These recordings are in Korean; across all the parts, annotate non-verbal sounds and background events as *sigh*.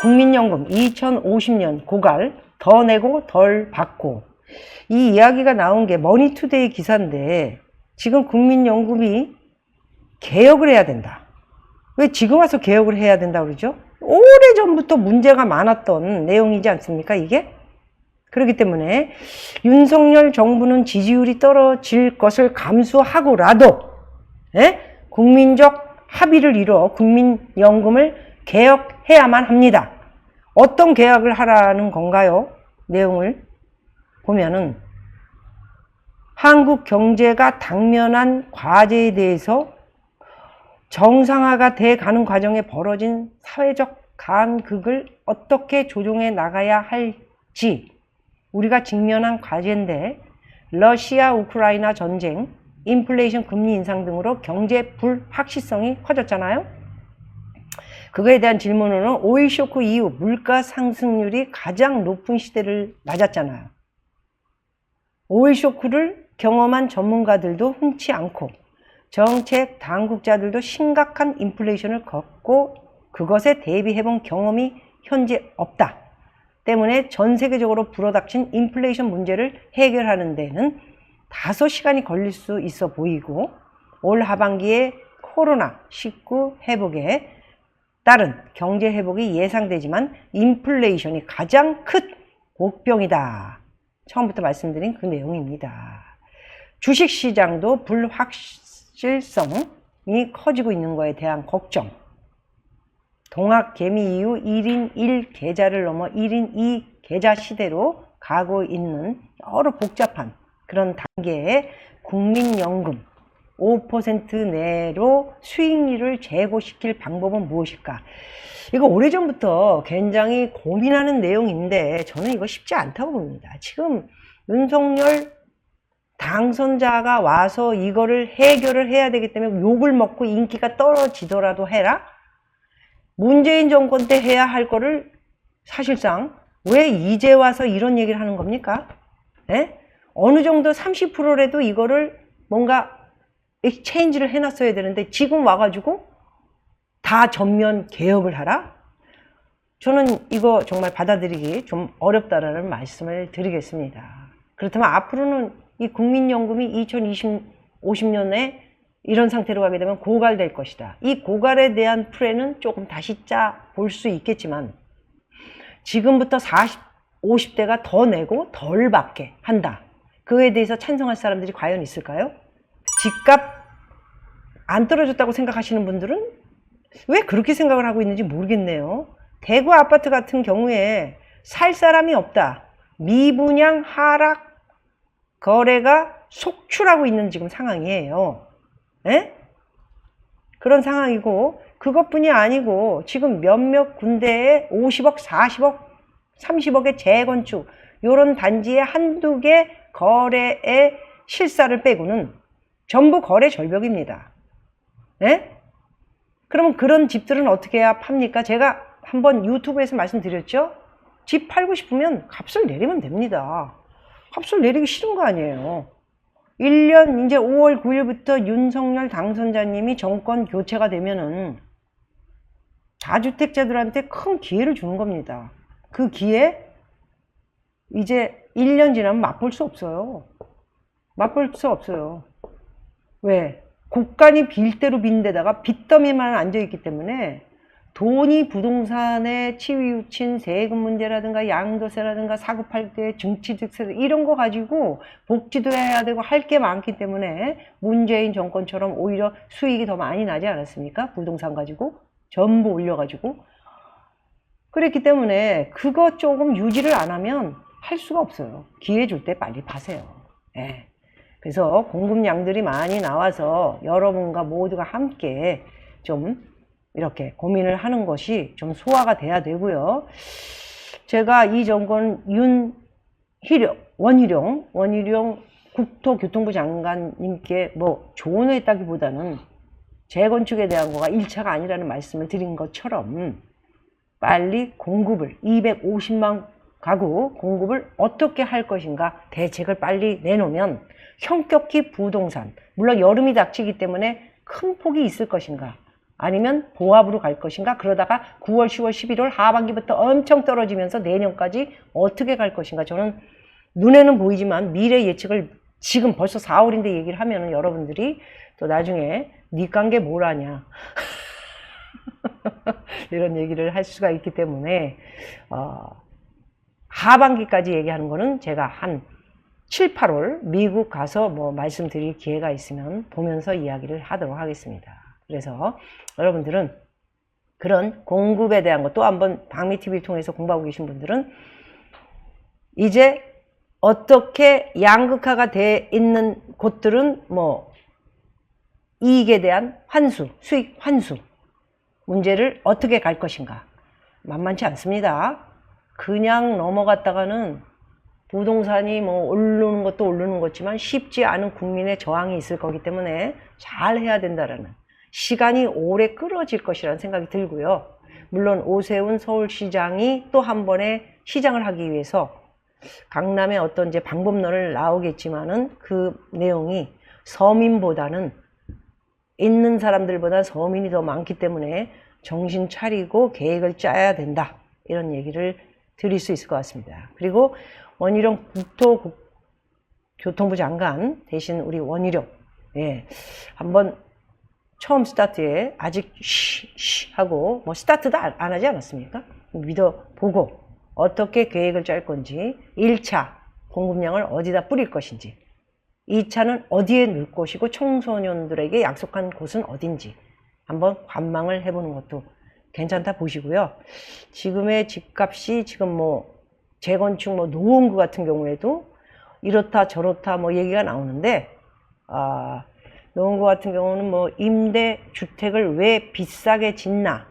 국민연금 2050년 고갈 더 내고 덜 받고 이 이야기가 나온 게 머니투데이 기사인데 지금 국민연금이 개혁을 해야 된다. 왜 지금 와서 개혁을 해야 된다 그러죠? 오래전부터 문제가 많았던 내용이지 않습니까, 이게? 그렇기 때문에 윤석열 정부는 지지율이 떨어질 것을 감수하고라도 예? 국민적 합의를 이루어 국민연금을 개혁해야만 합니다. 어떤 개혁을 하라는 건가요? 내용을 보면은 한국 경제가 당면한 과제에 대해서 정상화가 돼 가는 과정에 벌어진 사회적 간극을 어떻게 조정해 나가야 할지 우리가 직면한 과제인데 러시아 우크라이나 전쟁, 인플레이션 금리 인상 등으로 경제 불확실성이 커졌잖아요. 그거에 대한 질문으로는 오일 쇼크 이후 물가 상승률이 가장 높은 시대를 맞았잖아요. 오일 쇼크를 경험한 전문가들도 흔치 않고 정책 당국자들도 심각한 인플레이션을 겪고 그것에 대비해 본 경험이 현재 없다. 때문에 전 세계적으로 불어닥친 인플레이션 문제를 해결하는 데는 다소 시간이 걸릴 수 있어 보이고 올 하반기에 코로나 19 회복에 따른 경제 회복이 예상되지만 인플레이션이 가장 큰 복병이다. 처음부터 말씀드린 그 내용입니다. 주식 시장도 불확실성이 커지고 있는 것에 대한 걱정. 동학 개미 이후 1인 1 계좌를 넘어 1인 2 계좌 시대로 가고 있는 여러 복잡한 그런 단계의 국민연금 5% 내로 수익률을 제고시킬 방법은 무엇일까? 이거 오래전부터 굉장히 고민하는 내용인데 저는 이거 쉽지 않다고 봅니다. 지금 윤석열 당선자가 와서 이거를 해결을 해야 되기 때문에 욕을 먹고 인기가 떨어지더라도 해라? 문재인 정권 때 해야 할 거를 사실상 왜 이제 와서 이런 얘기를 하는 겁니까? 예? 어느 정도 30%라도 이거를 뭔가 체인지를 해놨어야 되는데 지금 와가지고 다 전면 개혁을 하라? 저는 이거 정말 받아들이기 좀 어렵다라는 말씀을 드리겠습니다. 그렇다면 앞으로는 이 국민연금이 2050년에 이런 상태로 가게 되면 고갈될 것이다. 이 고갈에 대한 플랜은 조금 다시 짜 볼 수 있겠지만 지금부터 40, 50대가 더 내고 덜 받게 한다. 그에 대해서 찬성할 사람들이 과연 있을까요? 집값 안 떨어졌다고 생각하시는 분들은 왜 그렇게 생각을 하고 있는지 모르겠네요. 대구 아파트 같은 경우에 살 사람이 없다. 미분양 하락 거래가 속출하고 있는 지금 상황이에요. 에? 그런 상황이고 그것뿐이 아니고 지금 몇몇 군데에 50억, 40억, 30억의 재건축 요런 단지에 한두 개 거래의 실사를 빼고는 전부 거래 절벽입니다. 예? 그러면 그런 집들은 어떻게 해야 팝니까? 제가 한번 유튜브에서 말씀드렸죠? 집 팔고 싶으면 값을 내리면 됩니다. 값을 내리기 싫은 거 아니에요. 1년 이제 5월 9일부터 윤석열 당선자님이 정권 교체가 되면은 다주택자들한테 큰 기회를 주는 겁니다. 그 기회 이제 1년 지나면 맛볼 수 없어요. 맛볼 수 없어요. 왜? 국간이 빌 대로 빈 데다가 빚더미만 앉아있기 때문에 돈이 부동산에 치우친 세금 문제라든가 양도세라든가 사고팔게 증치득세 이런 거 가지고 복지도 해야 되고 할 게 많기 때문에 문재인 정권처럼 오히려 수익이 더 많이 나지 않았습니까? 부동산 가지고 전부 올려가지고 그랬기 때문에 그거 조금 유지를 안 하면 할 수가 없어요. 기회 줄 때 빨리 파세요. 예. 그래서 공급량들이 많이 나와서 여러분과 모두가 함께 좀 이렇게 고민을 하는 것이 좀 소화가 돼야 되고요. 제가 이 정권 윤희룡, 원희룡, 원희룡 국토교통부 장관님께 뭐 조언했다기보다는 재건축에 대한 거가 1차가 아니라는 말씀을 드린 것처럼 빨리 공급을 250만 가구 공급을 어떻게 할 것인가 대책을 빨리 내놓으면 현격히 부동산 물론 여름이 닥치기 때문에 큰 폭이 있을 것인가 아니면 보합으로 갈 것인가? 그러다가 9월, 10월, 11월 하반기부터 엄청 떨어지면서 내년까지 어떻게 갈 것인가? 저는 눈에는 보이지만 미래 예측을 지금 벌써 4월인데 얘기를 하면은 여러분들이 또 나중에 니깐게뭘 아냐. *laughs* 이런 얘기를 할 수가 있기 때문에 어, 하반기까지 얘기하는 거는 제가 한 7, 8월 미국 가서 뭐 말씀드릴 기회가 있으면 보면서 이야기를 하도록 하겠습니다. 그래서 여러분들은 그런 공급에 대한 것 또 한번 박미TV를 통해서 공부하고 계신 분들은 이제 어떻게 양극화가 돼 있는 곳들은 뭐 이익에 대한 환수, 수익 환수 문제를 어떻게 갈 것인가 만만치 않습니다. 그냥 넘어갔다가는 부동산이 뭐 오르는 것도 오르는 거지만 쉽지 않은 국민의 저항이 있을 거기 때문에 잘 해야 된다라는 시간이 오래 끌어질 것이라는 생각이 들고요. 물론 오세훈 서울시장이 또 한 번에 시장을 하기 위해서 강남의 어떤 이제 방법론을 나오겠지만은 그 내용이 서민보다는 있는 사람들보다 서민이 더 많기 때문에 정신 차리고 계획을 짜야 된다. 이런 얘기를 드릴 수 있을 것 같습니다. 그리고 원희룡 국토교통부 장관 대신 우리 원희룡, 예, 한번 처음 스타트에 아직 쉬, 쉬 하고 뭐 스타트도 안, 안 하지 않았습니까? 믿어보고 어떻게 계획을 짤 건지 1차 공급량을 어디다 뿌릴 것인지 2차는 어디에 넣을 것이고 청소년들에게 약속한 곳은 어딘지 한번 관망을 해보는 것도 괜찮다 보시고요. 지금의 집값이 지금 뭐 재건축 뭐 노원구 같은 경우에도 이렇다 저렇다 뭐 얘기가 나오는데 아 노원구 같은 경우는 뭐 임대 주택을 왜 비싸게 짓나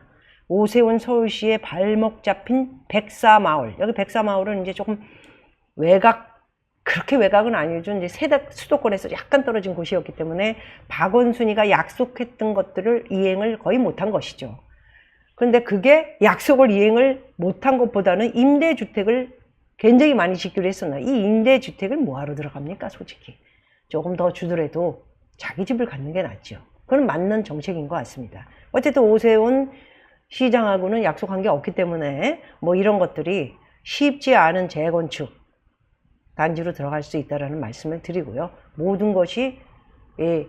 오세훈 서울시의 발목 잡힌 백사마을 여기 백사마을은 이제 조금 외곽 그렇게 외곽은 아니죠. 이제 세대 수도권에서 약간 떨어진 곳이었기 때문에 박원순이가 약속했던 것들을 이행을 거의 못한 것이죠. 그런데 그게 약속을 이행을 못한 것보다는 임대주택을 굉장히 많이 짓기로 했었나. 이 임대주택을 뭐하러 들어갑니까, 솔직히. 조금 더 주더라도 자기 집을 갖는 게 낫죠. 그건 맞는 정책인 것 같습니다. 어쨌든 오세훈 시장하고는 약속한 게 없기 때문에 뭐 이런 것들이 쉽지 않은 재건축, 단지로 들어갈 수 있다라는 말씀을 드리고요. 모든 것이 예,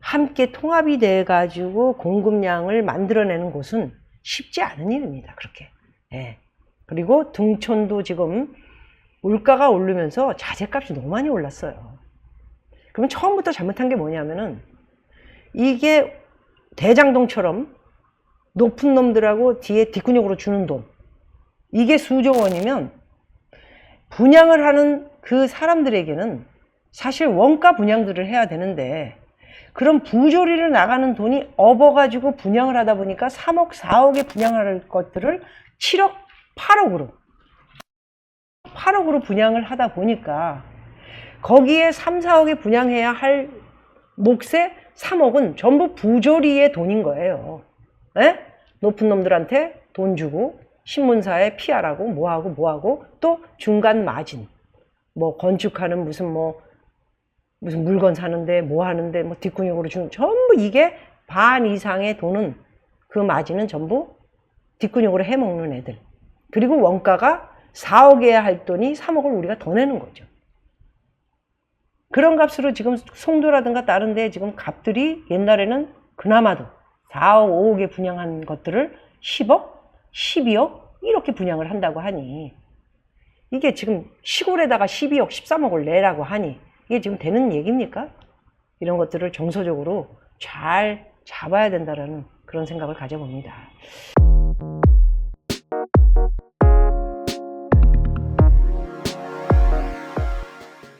함께 통합이 돼 가지고 공급량을 만들어내는 곳은 쉽지 않은 일입니다. 그렇게. 예. 그리고 등촌도 지금 물가가 오르면서 자재값이 너무 많이 올랐어요. 그러면 처음부터 잘못한 게 뭐냐면은 이게 대장동처럼 높은 놈들하고 뒤에 뒷근육으로 주는 돈 이게 수조 원이면 분양을 하는 그 사람들에게는 사실 원가 분양들을 해야 되는데 그런 부조리를 나가는 돈이 업어가지고 분양을 하다 보니까 3억, 4억에 분양할 것들을 7억, 8억으로 8억으로 분양을 하다 보니까 거기에 3, 4억에 분양해야 할 몫의 3억은 전부 부조리의 돈인 거예요. 에? 높은 놈들한테 돈 주고 신문사에 피하라고 뭐하고 뭐하고 또 중간 마진 뭐 건축하는 무슨 뭐 무슨 물건 사는데 뭐 하는데 뭐 뒷근육으로 주는 전부 이게 반 이상의 돈은 그 마진은 전부 뒷근육으로 해먹는 애들. 그리고 원가가 4억이어야 할 돈이 3억을 우리가 더 내는 거죠. 그런 값으로 지금 송도라든가 다른 데 지금 값들이 옛날에는 그나마도 4억, 5억에 분양한 것들을 10억, 12억 이렇게 분양을 한다고 하니. 이게 지금 시골에다가 12억, 13억을 내라고 하니 이게 지금 되는 얘기입니까? 이런 것들을 정서적으로 잘 잡아야 된다라는 그런 생각을 가져봅니다.